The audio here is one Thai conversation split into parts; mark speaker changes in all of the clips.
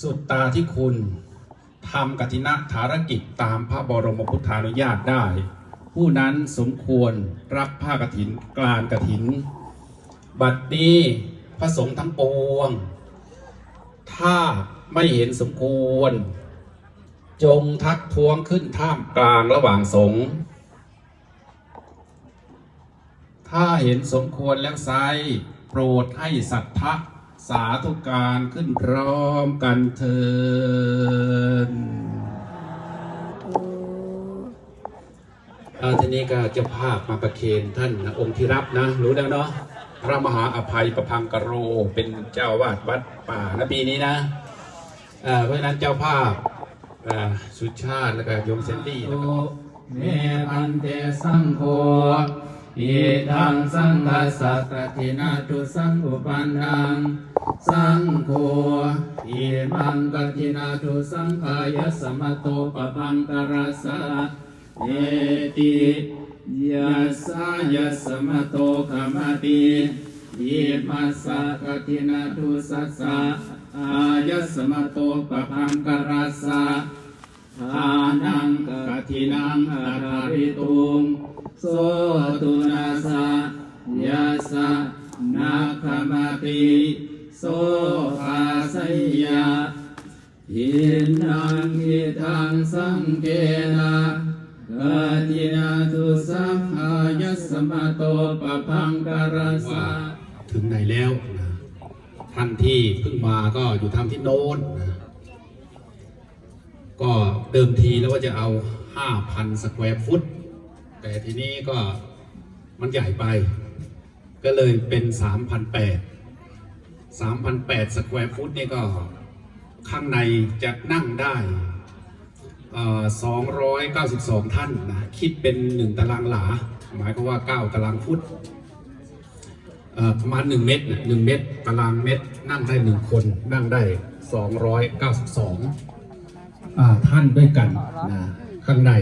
Speaker 1: สุดตาที่คุณทำกฐินธารกิจตามพระบรมพุทธานุญาตได้ ผู้นั้นสมควรรับผ้ากฐินกลานกฐิน บัดนี้พระสงฆ์ทั้งปวง ถ้าไม่เห็นสมควร จงทักท้วงขึ้นท่ามกลางระหว่างสงฆ์ถ้าเห็นสมควรแล้วไซโปรดให้สัทธะ สาธุการขึ้นพร้อมกันเถินทีนี้ก็จ้าภาพมาประเคนท่านนะองค์ที่รับนะ รู้แล้วเนาะพระมหาอภัยประพังกโร เป็นเจ้าวาดวัดป่านะปีนี้นะเพราะฉะนั้นเจ้าภาพสุชาติแล้วก็ยมเซนดี้แล้วก็
Speaker 2: เมพันเตสังโฆ อิทังสังคัสสะกทินาตุสังอุปันนัง สังโฆอิมังกทินาตุสังขายสมะโตปะพังกรัสสะเอติยัสสะยัสมะโตขมติอิมัสสะกทินาตุสัสสะอายสมะโตปะพังกรัสสะทานังกทินังอาริตุง โสตุนาสะยาสะนาคมาติโสภาสยาหินังหิทังสังเกนะกทินาทุสังอายัสมะโตปะพังกรัสะ
Speaker 1: ถึงไหนแล้วนะท่านที่เพิ่งมาก็อยู่ทางที่โน้นนะก็เดิมทีแล้วว่าจะเอา 5,000 สแควร์ฟุต แต่ทีนี้ก็มันใหญ่ไป ก็เลยเป็น3,800 3,800สแควร์ฟุตนี่ก็ข้างในจะนั่งได้ 292 ท่านนะคิดเป็น 1 ตารางหลา หมายความว่า 9 ตารางฟุตประมาณ 1 เมตรนะ1เมตร ตารางเมตร นั่งได้ 1 คน นั่งได้ 292ท่านด้วยกันนะข้างใน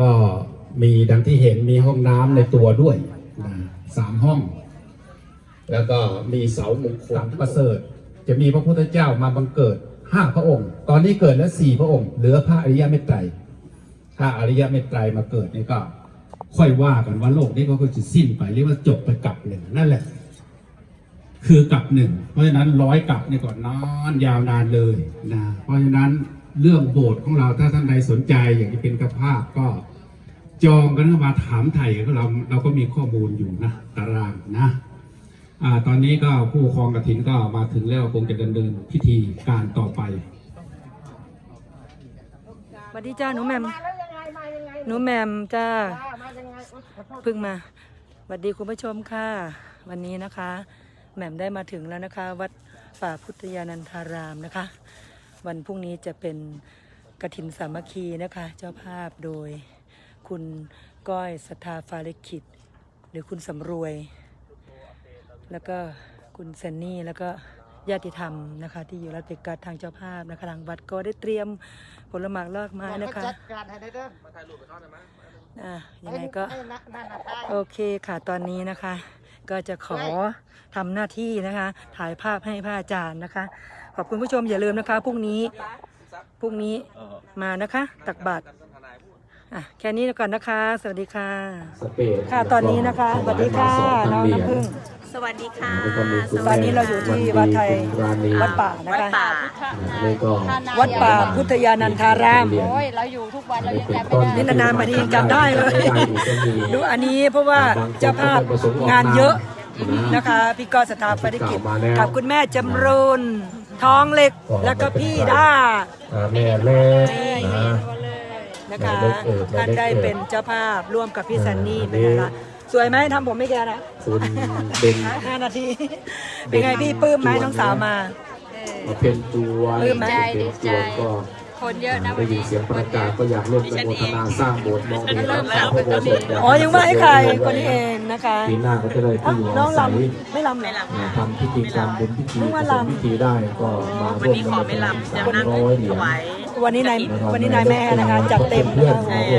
Speaker 1: ก็ มีดังที่เห็นมีห้องน้ำในตัวด้วยนะสามห้อง แล้วก็มีเสามงคลประเสริฐ จะมีพระพุทธเจ้ามาบังเกิดห้าพระองค์ ตอนนี้เกิดแล้วสี่พระองค์ เหลือพระอริยเมตไตรถ้าอริยเมตไตรมาเกิดนี่ก็ ค่อยว่ากันว่าโลกนี้ก็จะสิ้นไปเรียกว่าจบไปกับหนึ่งนั่นแหละ คือกับหนึ่งเพราะฉะนั้นร้อยกับนี่ก่อนนานยาวนานเลยนะเพราะฉะนั้นเรื่องโบสถ์ของเราถ้าท่านใดสนใจ อยากจะเป็นกระภาพก็ จองกันเข้ามาถามไถ่ของเราเราก็มีข้อมูลอยู่นะตารางนะอ่าตอนนี้ก็ผู้ปกครองกฐินก็มาถึงแล้วคงจะดำเนินพิธีการต่อไป
Speaker 3: สวัสดีจ้าหนูแหมม
Speaker 4: มาแล้วยังไงมายังไง
Speaker 3: หนูแหมมจ้า
Speaker 4: อ่ามายังไงอุ๊ยขอโทษ
Speaker 3: เพิ่งมาสวัสดีคุณผู้ชมค่ะ วันนี้นะคะแหม่มได้มาถึงแล้วนะคะ วัดป่าพุทธยานันทารามนะคะ วันพรุ่งนี้จะเป็นกฐินสามัคคีนะคะ เจ้าภาพโดย คุณก้อยสทธาฟาลิกิจหรือคุณสำรวย แล้วก็คุณเซนนี่แล้วก็ญาติธรรมนะคะ ที่อยู่รัฐเบกัสทางเจ้าภาพนะคะทางวัดก็ได้เตรียมผลหมากลากไม้
Speaker 4: บอก
Speaker 3: นะคะ
Speaker 4: จัดการให้ได้เด้อ
Speaker 3: อะยังไงก็
Speaker 4: ให้นั่นนั่นน่ะได้
Speaker 3: โอเคค่ะตอนนี้นะคะ ก็จะขอทำหน้าที่นะคะ ถ่ายภาพให้พระอาจารย์นะคะ ขอบคุณผู้ชมอย่าลืมนะคะพรุ่งนี้พรุ่งนี้มานะคะ ตักบาตร อะแค่นี้ก่อนนะคะ สวัสดีค่ะ
Speaker 2: สเปด
Speaker 3: ค่ะตอนนี้นะคะสวัสดีค่ะน้องน้ำพึ่ง
Speaker 5: สวัสดีค่ะ
Speaker 2: แล้วก็มีคุณ
Speaker 3: ตอนนี้เราอยู่ที่วัดไทย
Speaker 2: ร้านนี้
Speaker 3: วัดป่านะคะ
Speaker 5: ป่า
Speaker 2: แล้วก็
Speaker 3: วัดป่าพุทธยานันทาราม
Speaker 4: โอ้ยเราอยู่ทุกวันเรายังจำไม่ได้
Speaker 3: นี่นานๆมาทียังจำได้เลย
Speaker 2: ไม่ได้อีกก็มี
Speaker 3: ดูอันนี้เพราะว่าเจ้าภาพงานเยอะนะคะพี่กอสถาปนิกิจกับคุณแม่จำรูนทองเหล็กแล้วก็พี่ด้า
Speaker 2: อ่าแม่เล็กนะ
Speaker 3: นะคะ
Speaker 2: แม่เล็กเอิบแม่
Speaker 3: ท่าน
Speaker 2: เล็ก
Speaker 3: ได้
Speaker 2: เอิบ
Speaker 3: เป็นเจ้าภาพร่วมกับพี่ซันนี่
Speaker 2: อ่า
Speaker 3: เป็นไงล่ะสวยไหมทำผมไม่แกนะ
Speaker 2: คุณเบน
Speaker 3: ห้านาที เป็นไงพี่ปลื้มไหมน้องสาวมา
Speaker 2: มาเพนจวน
Speaker 3: ปลื้มไหม
Speaker 2: เพนจวนก็
Speaker 5: คนเยอะนะ
Speaker 2: ได้ยินเสียงประกาศก็อยากร่วมกันโมทนาสร้างโบสถ์มองไปเห็นพระอุโบสถ
Speaker 3: อ๋อยังไม่ให้ใครคนนี้เองนะคะ
Speaker 2: ปีหน้าก็จะได้
Speaker 3: อ้าว
Speaker 2: ที่อยู่
Speaker 3: น้อง
Speaker 2: อาศัย
Speaker 3: ลำไม่ลำเหรอ
Speaker 2: อ่าทำพิธีการบุญพิธี
Speaker 3: เพิ่งมา
Speaker 2: ทำ
Speaker 3: ลำ
Speaker 2: พิธีได้ก็มา
Speaker 5: วัน
Speaker 2: ร่วม
Speaker 5: นี้
Speaker 2: กัน
Speaker 5: ขอไม่ลำจะนั่ง
Speaker 2: ร้อยเหรีย
Speaker 5: ถ
Speaker 2: ญ
Speaker 5: วาย
Speaker 3: โอ้วันนี้นายวันนี้นายแม่นะคะจัดเต็มนะคะโอ้โห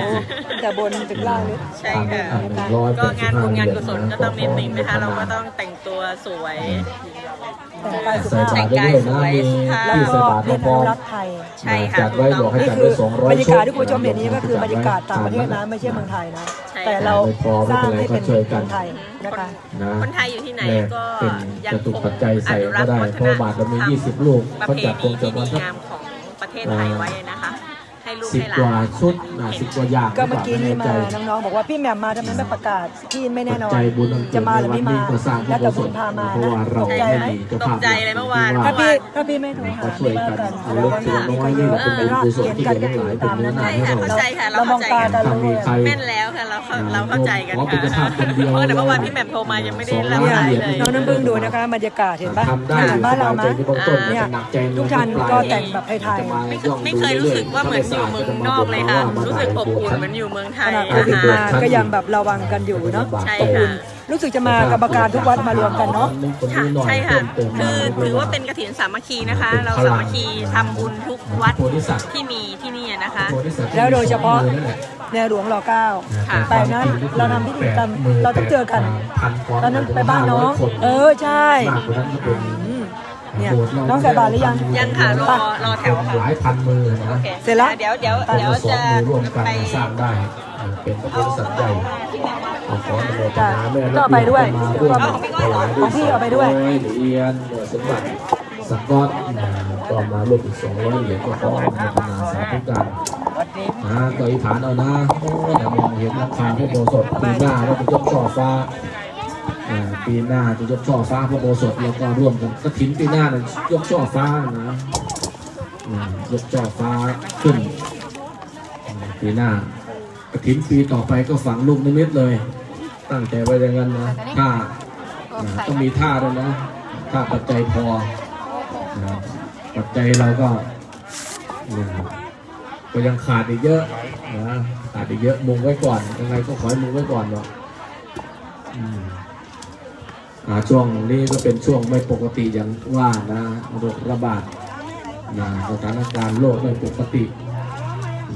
Speaker 3: แต่บนถึงล่างเลย
Speaker 5: ใช่ค่ะ
Speaker 3: นะคะ
Speaker 5: ก็งานบุญงานกุศลก็ต้องเน้นนิดนะคะเราก็ต้องแต่งตัวสวย
Speaker 3: แต่งกายสุ
Speaker 6: ใส่
Speaker 3: ภา
Speaker 6: บา
Speaker 3: พ
Speaker 6: ตรได้ด้วยนะมี
Speaker 3: แล้ว
Speaker 6: ที่
Speaker 3: ก็
Speaker 6: ใส่บาตร
Speaker 3: เน้น
Speaker 6: พ
Speaker 3: อ
Speaker 6: ร้อ
Speaker 3: นุ
Speaker 6: ม
Speaker 3: รักษ์ไทย
Speaker 5: ใช่ค่ะ
Speaker 6: จัดไว้บอกให้
Speaker 3: นี่
Speaker 6: จัด
Speaker 3: คือ
Speaker 6: ไว้สองร้อย
Speaker 3: บรรยา
Speaker 6: ชุ
Speaker 3: กาศ
Speaker 6: ด
Speaker 3: ที่คุณผู้ชมเห็นนี้ก็คือบรรยากาศต่างประเทศนะไม่ใช่เมืองไทยนะ
Speaker 5: ใช่
Speaker 3: แต่เราสร้างให้เป็น
Speaker 6: ไม่พอไม่เป็นไรก็ช่วยกัน
Speaker 3: เมืองไทยนะคะ
Speaker 6: นะ
Speaker 5: คนไทยอยู่ที่ไหน
Speaker 6: แลก
Speaker 5: ก็
Speaker 6: เป็น
Speaker 5: ยั
Speaker 6: จ
Speaker 5: ง
Speaker 6: ตุ
Speaker 5: คง
Speaker 6: ปัจจัยใส่
Speaker 5: อนุรั
Speaker 6: ก็
Speaker 5: กษ์
Speaker 6: ได้
Speaker 5: วัฒ
Speaker 6: เพราะบาทเรามี20ลูก
Speaker 5: ประ
Speaker 6: เขา
Speaker 5: เพ
Speaker 6: จัดค
Speaker 5: ณี
Speaker 6: งจะ
Speaker 5: ที่
Speaker 6: มา
Speaker 5: ดี
Speaker 6: สัก
Speaker 5: งามของ ประเทศไทยไว้นะคะ ให้ลูก
Speaker 6: สิบ
Speaker 5: ให้ห
Speaker 6: กว่า
Speaker 5: ลาน
Speaker 6: ชุดนะสิบกว่าอย่าง
Speaker 3: ก็เมื่อกี้นี่มา
Speaker 6: ไใจ
Speaker 3: น้องๆบอกว่าพี่แหม่มมาทำไมไม่ประกาศพี่ไม่แน่นอน
Speaker 6: ปัจจัยบุญ
Speaker 3: จะมาหรือไม่มา
Speaker 6: ก็สร้าง
Speaker 3: แล้วแต่บุญพามา
Speaker 6: เพราะว่า
Speaker 3: นะ
Speaker 6: เรา
Speaker 3: ตกใจไหม
Speaker 6: ไม่มีเจ้า
Speaker 5: ต
Speaker 6: ภากพ
Speaker 5: ใจเลยเมื่อวาน
Speaker 3: ถ้า
Speaker 5: เมื่อ
Speaker 3: พี่
Speaker 5: วาน
Speaker 3: ถ้าพี่ไม่โทรหา
Speaker 6: ก็ช่วยกัน
Speaker 3: กัน
Speaker 6: เอา
Speaker 3: แล้ว
Speaker 6: เล็ก
Speaker 3: ก็
Speaker 6: ทีละน้อยนี่แหละเป็นบุญกุศลที่เด็กทั้งหลายเป็นเนื้อหนา
Speaker 5: ใช่
Speaker 6: ให้
Speaker 5: ค่ะ
Speaker 6: เรา
Speaker 5: เข้าใจค่ะเรา
Speaker 3: เราม
Speaker 5: เข้า
Speaker 3: อง
Speaker 5: ใจ
Speaker 3: ตา
Speaker 5: กั
Speaker 3: กันน
Speaker 6: ถ้ามีใคร
Speaker 5: แม่นแล้วค่ะเราเข้าเราเข้าใจกัน
Speaker 6: ขอเป็นเจ้าภา
Speaker 5: ค่ะ
Speaker 6: พคนเดียว
Speaker 5: เออแต่เมื่อวานพี่แหม่มโทรมายังไม่ได้รับ
Speaker 3: เนี่ย
Speaker 5: สายเลย
Speaker 3: น้องน้ำพึ่งดูนะคะบรรยากาศเห็นปะ
Speaker 6: ทำได้
Speaker 3: อาหารบ้านเราไหม
Speaker 6: สบยใจในเบื้องต้น
Speaker 3: เนี่ย
Speaker 6: จะหนักใจใน
Speaker 3: ทุกท่าน
Speaker 6: ปลย
Speaker 3: ก็แต่งแบบไทย
Speaker 6: จะา
Speaker 5: ไม่เค
Speaker 6: ย่
Speaker 5: ย
Speaker 6: อง
Speaker 5: ไม่เคยรู้สึกว่าเหมือนอยู่เมืองนอกเลยค่ะ รู้สึกอบอุ่นเหมือนอยู่เมืองไท
Speaker 3: ข
Speaker 5: ย
Speaker 3: นาดโค
Speaker 5: อา
Speaker 3: วิด
Speaker 5: หาร
Speaker 3: มาก็ยังแบบระวังกันอยู่เนาะ
Speaker 5: ใช่ค่ะ
Speaker 3: รู้สึกจะมากรรมการทุกวัดมารวมกันเนาะ
Speaker 5: ค่ะใช่ค่ะ คือถือว่าเป็นกระถินสามัคคีนะคะ เราสามัคคีทำบุญทุกวัด
Speaker 6: โพธิสัตว์
Speaker 5: ที่มีที่นี่นะคะ
Speaker 6: โพธิสัต
Speaker 3: แล้วโดยเฉพาะ
Speaker 6: นั่นแหล
Speaker 3: ในหลวงรอเก้า
Speaker 5: ค่ะ
Speaker 3: ไปนั้นเราทำพิธีกรรมเราต้องเจอกัน
Speaker 6: พันกว่า
Speaker 3: ตอนนั้นไปบ้านน้อง
Speaker 6: 500คน
Speaker 3: เออใช่
Speaker 6: มากกว่านั้นก็เป็น
Speaker 3: อืม เนี่ยน้องใส่บาตรหรือยัง
Speaker 5: ยังค่ะรอรอแถว
Speaker 6: ห
Speaker 5: ค่ะ
Speaker 6: ลายพันมือนะ
Speaker 5: โอเค
Speaker 3: เสร็จแล้ว
Speaker 5: เดี๋ยวเดี๋ยวเดี๋ยว
Speaker 6: สอง
Speaker 5: จะ
Speaker 6: มือร่วมกัน
Speaker 5: ไป
Speaker 6: สร้างได้ เป็นพระโพธิสัตว์ใหญ่ขออนุโมท
Speaker 3: จ้ะ
Speaker 6: นาแม่
Speaker 3: ก็เอาไปด้วย
Speaker 6: มาร่วม
Speaker 5: เอาของพี่ก้อยเหรอ
Speaker 3: ของพี่เอาไปด้วย
Speaker 6: เหรียญสมบัติสักก้อนก็มาร่วมอีกสองร้อยเหรียญก็ขออนุโมทนาสาธุกันนะก็อีฐานเอานะโอ้ยแต่มองเห็นราคาพระโบสถปีหน้าเราจะยกช่อฟ้าอ่า ปีหน้าจะยกช่อฟ้าพระโบสถแล้วก็ร่วมกันกระถินปีหน้าเนี่ยยกช่อฟ้านะยกช่อฟ้าขึ้นปีหน้ากระถินปีต่อไปก็ฝังลูกนิมิตเลย ตั้งใจไว้อย่างนั้นนะถ้าต้องมีท่าด้วยนะท่าปัจจัยพอนะปัจจัยเราก็ก็ยังขาดอีกเยอะนะขาดอีกเยอะมุงไว้ก่อนยังไงก็ขอให้มุงไว้ก่อนเนาะ ช่วงนี้ก็เป็นช่วงไม่ปกติอย่างว่านะโรคระบาดนะสถานการณ์โลกไม่ปกติ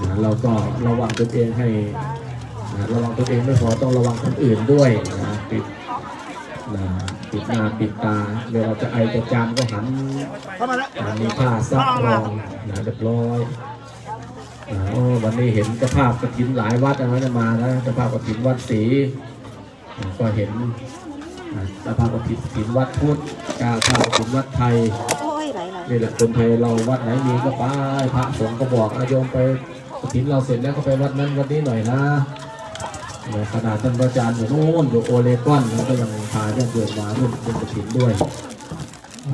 Speaker 6: นะเราก็ระวังตัวเองให้นะระวังตัวเองไม่พอต้องระวังคนอื่นด้วยนะปิดนะปิดหน้าปิดตาเวลาจะไอจะจามก็หันหันมีผ้าซับรองนะเรียบร้อยอ่าโอ้วันนี้เห็นเจ้าภาพกระถินหลายวัดนะมานะเจ้าภาพกระถินวัดศรีก็เห็น อ่าเจ้าภาพกระถินกฐินวัดพุทธเจ้าภาพกฐินวัดไทยนี่แหละคนไทยเราวัดไหนมีก็ไปพระสงฆ์ก็บอกอาโยมไปกฐินเราเสร็จแล้วก็ไปวัดนั้นวัดนี้หน่อยนะในขณะท่านพระอาจารย์อยู่โน่นอยู่โอเลกอนแล้วก็ยังพาญาติโยมมาร่วมเป็นกฐินด้วย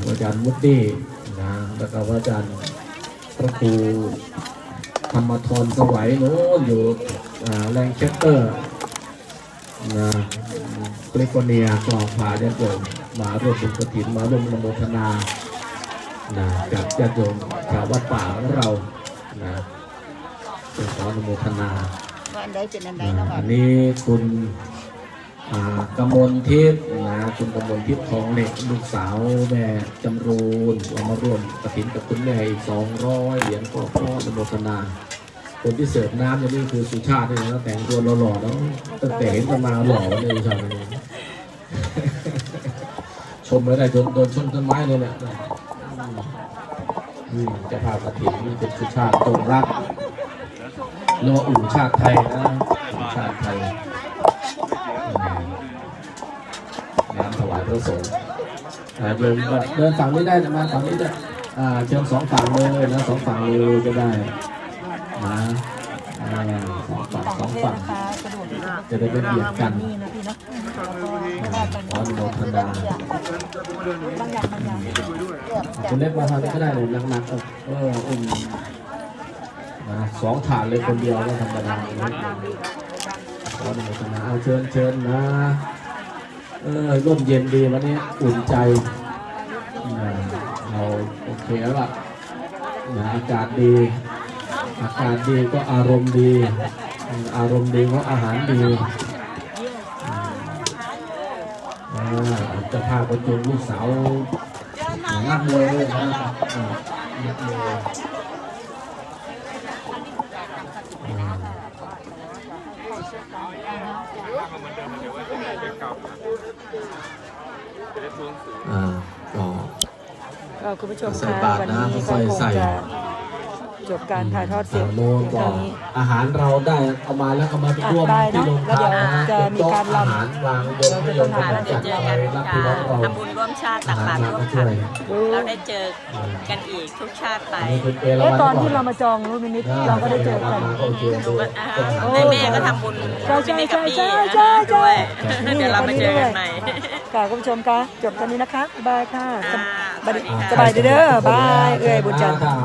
Speaker 6: พระอาจารย์มุดดี้นะแล้วก็พระอาจารย์พระครูธรรมทรสวัยโน่นอยู่อ่าแรงเชสเตอร์นะ แคลิฟอร์เนียก็พาญาติโยมมาร่วมเป็นกฐินมาร่วมอนโมทนานะกับญาติโยมชาววัดป่าของเรานะเป็นขอนโมทนา
Speaker 4: อันใดเป็นอันใดนะ
Speaker 6: อันนี้คุณอากำมลทิพย์นะคุณกำมลทิพย์ทองเหล็กลูกสาวแม่จำรูนเอามาร่วมกระถินกับคุณแม่อีกสองร้อยเหรียญก็พ่อนโมทนาคนที่เสิร์ฟน้ำอย่างนี้คือสุชาตินี่นะแต่งตัวหล่อๆแล้วตั้งแต่เห็นกันมาหล่อเลยสุชาตินี่ช มไม่ได้โดนโดนชนต้นไม้เลยแหละอืมเจะพาพกระถินนี่เป็นสุชาติตรงรักเรียกว่าอู่ชาติไทยนะอู่ชาติไทยน้ำถวายพระสงฆ์อ่าโยมก็เดินฝั่งนี้ได้นะมาฝั่งนี้ได้อ่าเชิญสองฝั่งเลยนะสองฝั่งเลยก็ได้นะอ่าสองฝั่งสองฝั่ง
Speaker 3: สะดวกดี
Speaker 6: จะได้ไม่เบียดกัน
Speaker 3: นุ
Speaker 6: โมทนา
Speaker 3: บางอย่างบว่า
Speaker 6: คุณเล็กมาทางนี้ก็ได้เลยหนักๆเออเอออุ้มนะสองถาดเลยคนเดียวก็ธรรมดาเลยขออนุโมทนาเอาเชิญเชิญนะ เออร่มเย็นดีวันนี้อุ่นใจเราโอเคแล้วล่ะนะอากาศดี อากาศดีก็อารมณ์ดีอืมอารมณ์ดีก็อาหารดี จะพาไปจูงลูกสาวนักมวยด้ยนะครับนักมวยก็
Speaker 3: คุณผู้ชมคะวัน
Speaker 6: นี้
Speaker 3: ก็คงจะ จบการถ่ายทอดเสียง
Speaker 6: ทางโน้น
Speaker 3: เพียง
Speaker 6: ก็
Speaker 3: เท่านี้
Speaker 6: อาหารเราได้เอามาแล้วก็มาร่วม
Speaker 3: ได้
Speaker 6: ที่
Speaker 3: เนอะ
Speaker 6: โรงทาน
Speaker 3: แล้วเดี๋ยวจะมีการรำ
Speaker 6: อาหารวางยกให้โยม
Speaker 5: ค่ะ
Speaker 6: เขา
Speaker 5: เราจะ
Speaker 6: จัด
Speaker 5: เจอ
Speaker 6: อะไร
Speaker 5: กัน
Speaker 6: รับพี่น้องเรา
Speaker 5: ทำบุญร่วมชาติตักบาตรร่วม
Speaker 6: ช่
Speaker 5: กั
Speaker 6: วนย
Speaker 5: เราได้เจอกันอีกทุกชาติไป
Speaker 6: อันนี้คือเอรา
Speaker 3: เอ๊ะ
Speaker 6: วัณ
Speaker 3: ตอนที่เรามาจองรูปนิมิตเราก็ได้เจอกัน
Speaker 6: มาก็โอเค
Speaker 5: หนูก็อ่า
Speaker 6: โอ้
Speaker 5: แม่แม่ก็ทำบุญ
Speaker 3: ใช่ใช่
Speaker 5: ไม่กับพี่
Speaker 3: ใช่ใช่ใช่
Speaker 5: ด้วย
Speaker 3: นี่
Speaker 5: เดี๋ยวเรามาเจอกันใหม่
Speaker 3: ค่ะคุณผู้ชมคะจบตอนนี้นะคะบ๊ายบายค่ะ
Speaker 5: ค่ะ
Speaker 3: สบาย
Speaker 5: สวัสดีค่ะ
Speaker 3: สบายดีเด้อบายเอ้ยบุญจันทร์
Speaker 6: ครับ